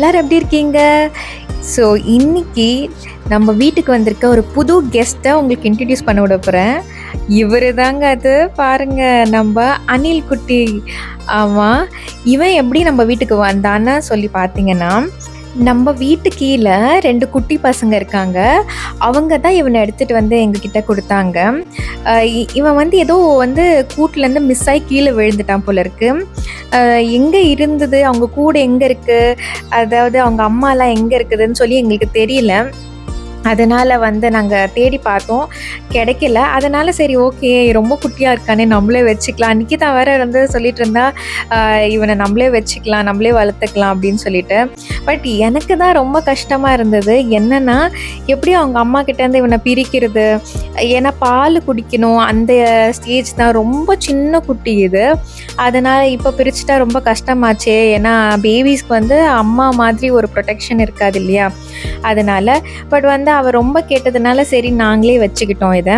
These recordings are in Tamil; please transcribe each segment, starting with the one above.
எல்லாரும் எப்படி இருக்கீங்க? ஸோ இன்னைக்கு நம்ம வீட்டுக்கு வந்திருக்க ஒரு புது கெஸ்ட்டை உங்களுக்கு இன்ட்ரடியூஸ் பண்ண விட போகிறேன் இவர் தாங்க அது. பாருங்க நம்ம அனில் குட்டி. ஆமாம் இவன் எப்படி நம்ம வீட்டுக்கு வந்தான்னு சொல்லி பார்த்தீங்கன்னா நம்ம வீட்டு கீழே ரெண்டு குட்டி பசங்க இருக்காங்க. அவங்க தான் இவனை எடுத்துகிட்டு வந்து எங்ககிட்ட கொடுத்தாங்க. இ- இவன் வந்து ஏதோ வந்து கூட்டிலேருந்து மிஸ் ஆகி கீழே விழுந்துட்டான் போல இருக்கு. எங்கே இருந்தது? அவங்க கூட எங்கே இருக்குது அதாவது அவங்க அம்மாலாம் எங்கே இருக்குதுன்னு சொல்லி எங்களுக்கு தெரியல. அதனால் வந்து நாங்கள் தேடி பார்த்தோம். கிடைக்கல. அதனால் சரி ஓகே ரொம்ப குட்டியாக இருக்கானே நம்மளே வச்சுக்கலாம். நிக்கிதா வேற வந்து சொல்லிட்டு இருந்தா இவனை நம்மளே வச்சுக்கலாம் நம்மளே வளர்த்துக்கலாம் அப்படின்னு சொல்லிட்டு. பட் எனக்கு தான் ரொம்ப கஷ்டமாக இருந்தது. என்னன்னா எப்படி அவங்க அம்மா கிட்டேருந்து இவனை பிரிக்கிறது. ஏன்னா பால் குடிக்கணும் அந்த ஸ்டேஜ் தான். ரொம்ப சின்ன குட்டி இது. அதனால் இப்போ பிரிச்சுட்டா ரொம்ப கஷ்டமாச்சே. ஏன்னா பேபிஸ்க்கு வந்து அம்மா மாதிரி ஒரு ப்ரொடெக்ஷன் இருக்காது இல்லையா? அதனால் பட் வந்து அவள் ரொம்ப கேட்டதுனால சரி நாங்களே வச்சுக்கிட்டோம் இதை.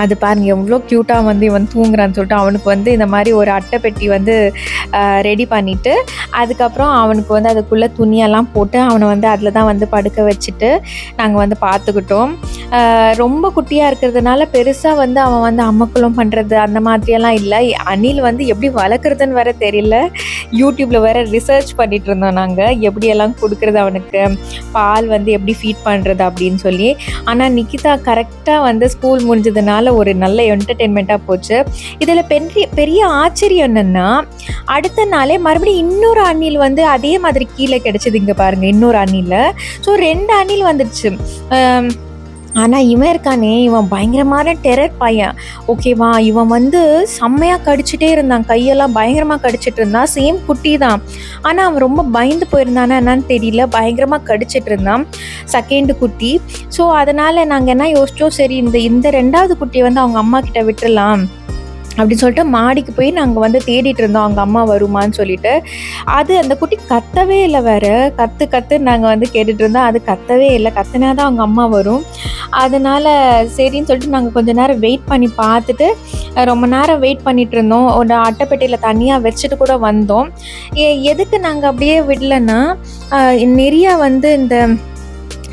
அது பாருங்க எவ்வளோ க்யூட்டாக வந்து இவன் தூங்குறான்னு சொல்லிட்டு அவனுக்கு வந்து இந்த மாதிரி ஒரு அட்டைப்பெட்டி வந்து ரெடி பண்ணிவிட்டு அதுக்கப்புறம் அவனுக்கு வந்து அதுக்குள்ளே துணியெல்லாம் போட்டு அவனை வந்து அதில் தான் வந்து படுக்க வச்சுட்டு நாங்கள் வந்து பார்த்துக்கிட்டோம் ரொம்ப குட்டியாக இருக்கிறதுனால பெருசாக வந்து அவன் வந்து அம்மக்குளம் பண்ணுறது அந்த மாதிரியெல்லாம் இல்லை. அணில் வந்து எப்படி வளர்க்குறதுன்னு வேற தெரியல. யூடியூப்பில் வேற ரிசர்ச் பண்ணிகிட்டு இருந்தோம் நாங்கள் எப்படியெல்லாம் கொடுக்குறது அவனுக்கு பால் வந்து எப்படி ஃபீட் பண்ணுறது அப்படின்னு சொல்லி. ஆனால் நிக்கிதா கரெக்டாக வந்து ஸ்கூல் முடிஞ்சதுனால ஒரு நல்ல என்டர்டெயின்மெண்ட்டாக போச்சு. இதில் பெரிய பெரிய ஆச்சரியம் என்னென்னா அடுத்த நாளே மறுபடியும் இன்னொரு அணில் வந்து அதே மாதிரி கீழே கிடச்சிது இங்கே பாருங்கள் இன்னொரு அணில். ஸோ ரெண்டு அணில் வந்துடுச்சு ஆனால் இவன் இருக்கானே இவன் பயங்கரமான டெரர் பையன். ஓகேவா இவன் வந்து செம்மையாக கடிச்சிட்டே இருந்தான். கையெல்லாம் பயங்கரமாக கடிச்சிட்டு இருந்தான். சேம் குட்டி தான். ஆனால் அவன் ரொம்ப பயந்து போயிருந்தானா என்னன்னு தெரியல. பயங்கரமாக கடிச்சிட்டு இருந்தான். செகண்டு குட்டி. ஸோ அதனால் நாங்கள் என்ன யோசிச்சோம் சரி இந்த இந்த ரெண்டாவது குட்டியை வந்து அவங்க அம்மா கிட்ட விட்டுடலாம் அப்படின்னு சொல்லிட்டு மாடிக்கு போய் நாங்கள் வந்து தேடிட்டு இருந்தோம். அவங்க அம்மா வருமான்னு சொல்லிட்டு. அது அந்த குட்டி கத்தவே இல்லை வேறு. கற்று கத்து நாங்கள் வந்து கேட்டுட்டு இருந்தோம். அது கத்தவே இல்லை. கத்துனா தான் அவங்க அம்மா வரும். அதனால் சரின்னு சொல்லிட்டு நாங்கள் கொஞ்ச நேரம் வெயிட் பண்ணி பார்த்துட்டு ரொம்ப நேரம் வெயிட் பண்ணிட்டு இருந்தோம். ஒரு அட்டைப்பெட்டியில் தனியாக வச்சுட்டு கூட வந்தோம். எதுக்கு நாங்கள் அப்படியே விடலைன்னா நிறையா வந்து இந்த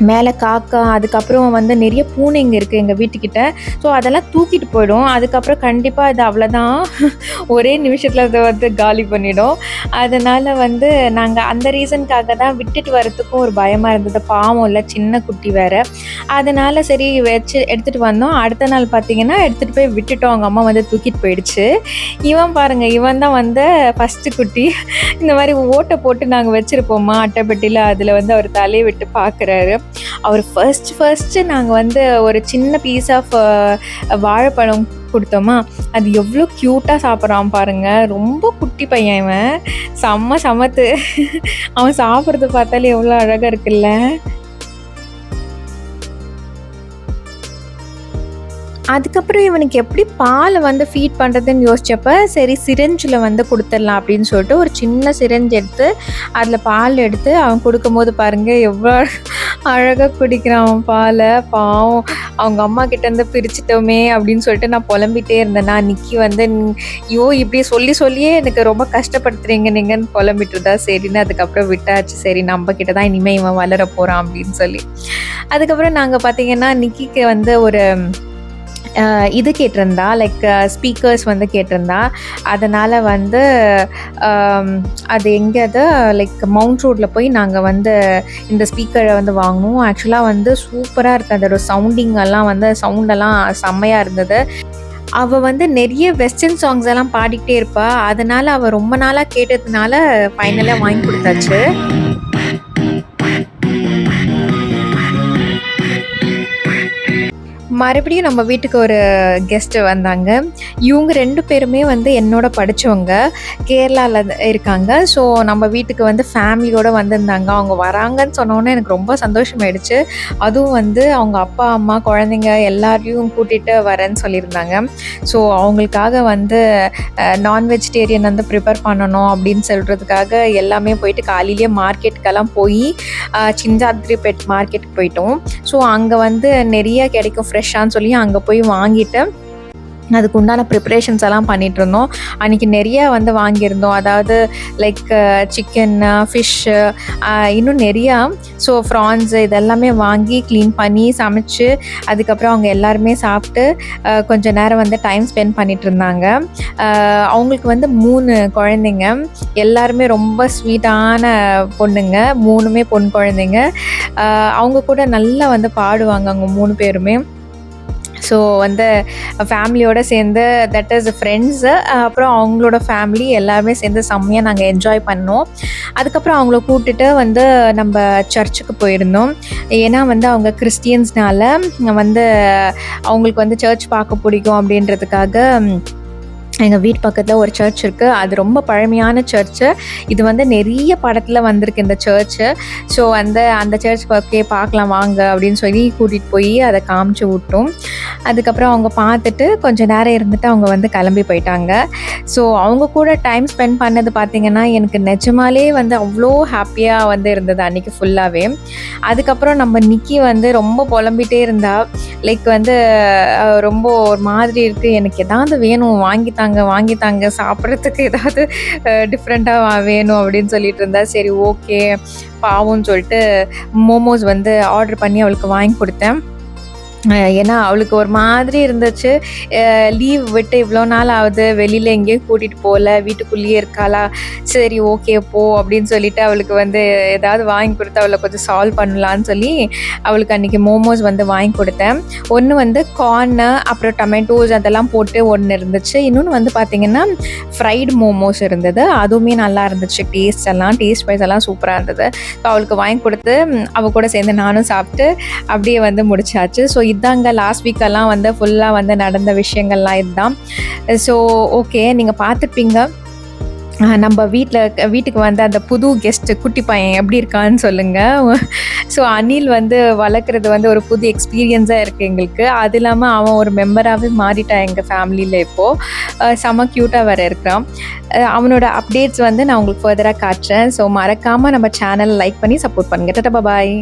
மேலே காக்கா அதுக்கப்புறம் வந்து நிறைய பூனைங்க இருக்குது எங்கள் வீட்டுக்கிட்ட. ஸோ அதெல்லாம் தூக்கிட்டு போயிடும். அதுக்கப்புறம் கண்டிப்பாக அது அவ்வளோதான் ஒரே நிமிஷத்தில் அதை வந்து காலி பண்ணிடும். அதனால் வந்து நாங்கள் அந்த ரீசனுக்காக தான் விட்டுட்டு வரத்துக்கும் ஒரு பயமாக இருந்தது. பாவம் இல்லை சின்ன குட்டி வேறு. அதனால் சரி வச்சு எடுத்துகிட்டு வந்தோம். அடுத்த நாள் பார்த்தீங்கன்னா எடுத்துகிட்டு போய் விட்டுட்டோம். அவங்க அம்மா வந்து தூக்கிட்டு போயிடுச்சு. இவன் பாருங்கள் இவன் தான் வந்து ஃபஸ்ட்டு குட்டி. இந்த மாதிரி ஓட்டை போட்டு நாங்கள் வச்சுருப்போமா. அட்டைப்பெட்டியில் அதில் வந்து அவர் தலையை விட்டு பார்க்குறாரு அவர் ஃபர்ஸ்ட் ஃபர்ஸ்ட்டு நாங்கள் வந்து ஒரு சின்ன பீஸ் ஆஃப் வாழைப்பழம் கொடுத்தோமா? அது எவ்வளோ க்யூட்டாக சாப்பிட்றான் பாருங்க. ரொம்ப குட்டி பையன் இவன். செம்ம சமத்து. அவன் சாப்பிட்றது பார்த்தாலே எவ்வளோ அழகாக இருக்குல்ல. அதுக்கப்புறம் இவனுக்கு எப்படி பாலை வந்து ஃபீட் பண்ணுறதுன்னு யோசிச்சப்ப சரி சிரஞ்சில் வந்து கொடுத்துடலாம் அப்படின்னு சொல்லிட்டு ஒரு சின்ன சிரஞ்சு எடுத்து அதில் பால் எடுத்து அவன் கொடுக்கும்போது பாருங்கள் எவ்வளோ அழகாக குடிக்கிறான் அவன் பாலை. பாவம் அவங்க அம்மா கிட்டேருந்து பிரிச்சிட்டோமே அப்படின்னு சொல்லிட்டு நான் புலம்பிட்டே இருந்தேன். நான் நிக்கி வந்து ஐயோ இப்படி சொல்லி சொல்லியே எனக்கு ரொம்ப கஷ்டப்படுத்துறீங்க நீங்கன்னு புலம்பிட்டு இருந்தா சரின்னு அதுக்கப்புறம் விட்டாச்சு. சரி நம்ம கிட்ட தான் இனிமேல் இவன் வளர போகிறான் அப்படின்னு சொல்லி. அதுக்கப்புறம் நாங்கள் பார்த்தீங்கன்னா நிக்கிக்கு வந்து ஒரு இது கேட்டிருந்தா லைக் ஸ்பீக்கர்ஸ் வந்து கேட்டிருந்தா அதனால் வந்து அது எங்கே அது லைக் மவுண்ட் ரோட்டில் போய் நாங்கள் வந்து இந்த ஸ்பீக்கரை வந்து வாங்கினோம். ஆக்சுவலாக வந்து சூப்பராக இருக்குது அதோட சவுண்டிங் எல்லாம் வந்து சவுண்டெல்லாம் செம்மையாக இருந்தது. அவள் வந்து நிறைய வெஸ்டர்ன் சாங்ஸ் எல்லாம் பாடிக்கிட்டே இருப்பாள் அதனால் அவள் ரொம்ப நாளாக கேட்டதுனால ஃபைனலாக வாங்கி கொடுத்தாச்சு. மறுபடியும் நம்ம வீட்டுக்கு ஒரு கெஸ்ட்டு வந்தாங்க. இவங்க ரெண்டு பேருமே வந்து என்னோட படித்தவங்க கேரளாவில் இருக்காங்க. ஸோ நம்ம வீட்டுக்கு வந்து ஃபேமிலியோடு வந்திருந்தாங்க. அவங்க வராங்கன்னு சொன்னோன்னே எனக்கு ரொம்ப சந்தோஷமாயிடுச்சு. அதுவும் வந்து அவங்க அப்பா அம்மா குழந்தைங்க எல்லாரையும் கூட்டிகிட்டு வரேன்னு சொல்லியிருந்தாங்க. ஸோ அவங்களுக்காக வந்து நான் வெஜிடேரியன் வந்து ப்ரிப்பேர் பண்ணணும் அப்படின்னு சொல்கிறதுக்காக எல்லாமே போயிட்டு காலையிலேயே மார்க்கெட்டுக்கெல்லாம் போய் சிஞ்சாத்ரி பெட் மார்க்கெட்டுக்கு போயிட்டோம். ஸோ அங்கே வந்து நிறைய கிடைக்கும் ஃப்ரெஷ்ஷான்னு சொல்லி அங்கே போய் வாங்கிட்டு அதுக்கு உண்டான ப்ரிப்ரேஷன்ஸ் எல்லாம் பண்ணிட்டு இருந்தோம் அன்றைக்கி நிறைய வந்து வாங்கியிருந்தோம். அதாவது லைக் சிக்கன் ஃபிஷ்ஷு இன்னும் நிறையா. ஸோ ப்ரான்ஸு இதெல்லாமே வாங்கி க்ளீன் பண்ணி சமைச்சு அதுக்கப்புறம் அவங்க எல்லாருமே சாப்பிட்டு கொஞ்சம் கொஞ்ச நேரம் வந்து டைம் ஸ்பெண்ட் பண்ணிட்டு இருந்தாங்க அவங்களுக்கு வந்து மூணு குழந்தைங்க. எல்லாருமே ரொம்ப ஸ்வீட்டான பொண்ணுங்க. மூணுமே பொன் குழந்தைங்க. அவங்க கூட நல்லா வந்து பாடுவாங்க அவங்க மூணு பேருமே. ஸோ வந்து ஃபேமிலியோடு சேர்ந்து தட் இஸ் ஃப்ரெண்ட்ஸு அப்புறம் அவங்களோட ஃபேமிலி எல்லாருமே சேர்ந்து செம்மையாக நாங்கள் என்ஜாய் பண்ணோம். அதுக்கப்புறம் அவங்கள கூப்பிட்டுட்டு வந்து நம்ம சர்ச்சுக்கு போயிருந்தோம். ஏன்னா வந்து அவங்க கிறிஸ்டியன்ஸ்னால வந்து அவங்களுக்கு வந்து சர்ச் பார்க்க பிடிக்கும் அப்படின்றதுக்காக எங்கள் வீட்டு பக்கத்தில் ஒரு சர்ச் இருக்குது அது ரொம்ப பழமையான சர்ச்சு இது வந்து நிறைய படத்தில் வந்திருக்கு இந்த சர்ச்சு ஸோ வந்து அந்த சர்ச் ஓகே பார்க்கலாம் வாங்க அப்படின்னு சொல்லி கூட்டிகிட்டு போய் அதை காமிச்சு விட்டோம். அதுக்கப்புறம் அவங்க பார்த்துட்டு கொஞ்சம் நேரம் இருந்துட்டு அவங்க வந்து கிளம்பி போயிட்டாங்க. ஸோ அவங்க கூட டைம் ஸ்பெண்ட் பண்ணது பார்த்திங்கன்னா எனக்கு நிஜமாலே வந்து அவ்வளோ ஹாப்பியாக வந்து இருந்தது அன்றைக்கி ஃபுல்லாகவே அதுக்கப்புறம் நம்ம நிக்கி வந்து ரொம்ப புலம்பிட்டே இருந்தால் லைக் வந்து ரொம்ப ஒரு மாதிரி இருக்குது எனக்கு ஏதாவது வேணும் வாங்கித்தாங்க வாங்கித்தாங்க சாப்பிட்றதுக்கு ஏதாவது டிஃப்ரெண்ட்டாக வேணும் அப்படின்னு சொல்லிட்டு இருந்தா சரி ஓகே பாவம்னு சொல்லிட்டு மோமோஸ் வந்து ஆர்டர் பண்ணி அவளுக்கு வாங்கி கொடுத்தேன். ஏன்னா அவளுக்கு ஒரு மாதிரி இருந்துச்சு. லீவ் விட்டு இவ்வளோ நாள் ஆகுது வெளியில் எங்கேயும் கூட்டிகிட்டு போகல வீட்டுக்குள்ளேயே இருக்காளா? சரி ஓகே போ அப்படின்னு சொல்லிட்டு அவளுக்கு வந்து ஏதாவது வாங்கி கொடுத்து அவளை கொஞ்சம் சால்வ் பண்ணலான்னு சொல்லி அவளுக்கு அன்றைக்கி மோமோஸ் வந்து வாங்கி கொடுத்தேன். ஒன்று வந்து கார்னு அப்புறம் டொமேட்டோஸ் அதெல்லாம் போட்டு ஒன்று இருந்துச்சு. இன்னொன்று வந்து பார்த்திங்கன்னா ஃப்ரைடு மோமோஸ் இருந்தது. அதுவுமே நல்லா இருந்துச்சு. டேஸ்ட் எல்லாம் டேஸ்ட் வைஸ் எல்லாம் சூப்பராக இருந்தது. ஸோ அவளுக்கு வாங்கி கொடுத்து அவள் கூட சேர்ந்து நானும் சாப்பிட்டு அப்படியே வந்து முடிச்சாச்சு. ஸோ இதாங்க லாஸ்ட் வீக்கெல்லாம் வந்து ஃபுல்லாக வந்து நடந்த விஷயங்கள்லாம் இதுதான். ஸோ ஓகே நீங்கள் பார்த்துருப்பீங்க. நம்ம வீட்டில் வீட்டுக்கு வந்து அந்த புது கெஸ்ட்டு குட்டி பையன் எப்படி இருக்கான்னு சொல்லுங்கள் ஸோ அனில் வந்து வளர்க்குறது வந்து ஒரு புது எக்ஸ்பீரியன்ஸாக இருக்குது எங்களுக்கு. அது இல்லாமல் அவன் ஒரு மெம்பராகவே மாறிட்டான் எங்கள் ஃபேமிலியில் இப்போது செம க்யூட்டாக வேறு இருக்கிறான். அவனோட அப்டேட்ஸ் வந்து நான் உங்களுக்கு ஃபர்தராக காட்டுறேன். ஸோ மறக்காமல் நம்ம சேனல் லைக் பண்ணி சப்போர்ட் பண்ணுங்கள் டட்டா பாய்